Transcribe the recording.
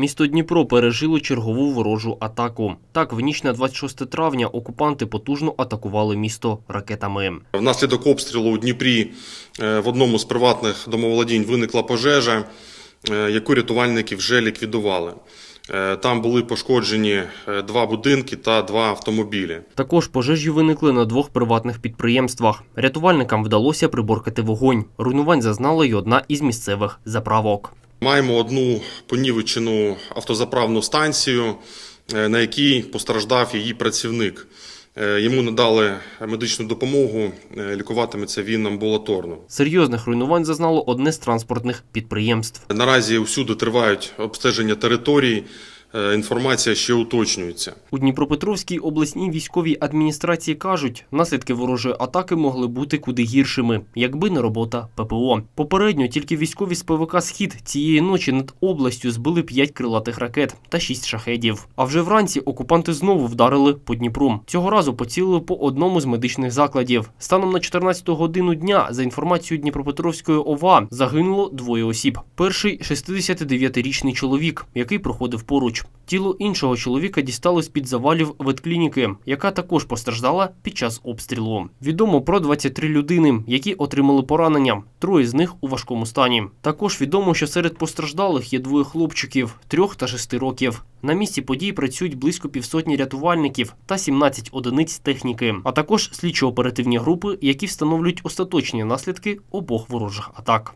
Місто Дніпро пережило чергову ворожу атаку. Так, в ніч на 26 травня окупанти потужно атакували місто ракетами. Внаслідок обстрілу у Дніпрі е, в одному з приватних домоволодінь виникла пожежа, е, яку рятувальники вже ліквідували. Е, Там були пошкоджені два будинки та два автомобілі. Також пожежі виникли на двох приватних підприємствах. Рятувальникам вдалося приборкати вогонь. Руйнувань зазнала й одна із місцевих заправок. Маємо одну понівечену автозаправну станцію, е, на якій постраждав її працівник. Е, Йому надали медичну допомогу, е, лікуватиметься він амбулаторно. Серйозних руйнувань зазнало одне з транспортних підприємств. Наразі усюди тривають обстеження територій, інформація ще уточнюється. У Дніпропетровській обласній військовій адміністрації кажуть, наслідки ворожої атаки могли бути куди гіршими, якби не робота ППО. Попередньо тільки військові з ПВК Схід цієї ночі над областю збили 5 крилатих ракет та 6 шахедів. А вже вранці окупанти знову вдарили по Дніпру. Цього разу поцілили по одному з медичних закладів. Станом на 14 годину дня, за інформацією Дніпропетровської ОВА, загинуло двоє осіб. Перший 69-річний чоловік, який проходив поруч. Тіло іншого чоловіка дістали з-під завалів ветклініки, яка також постраждала під час обстрілу. Відомо про 23 людини, які отримали поранення. Троє з них у важкому стані. Також відомо, що серед постраждалих є двоє хлопчиків трьох та шести років. На місці подій працюють близько півсотні рятувальників та 17 одиниць техніки, а також слідчо-оперативні групи, які встановлюють остаточні наслідки обох ворожих атак.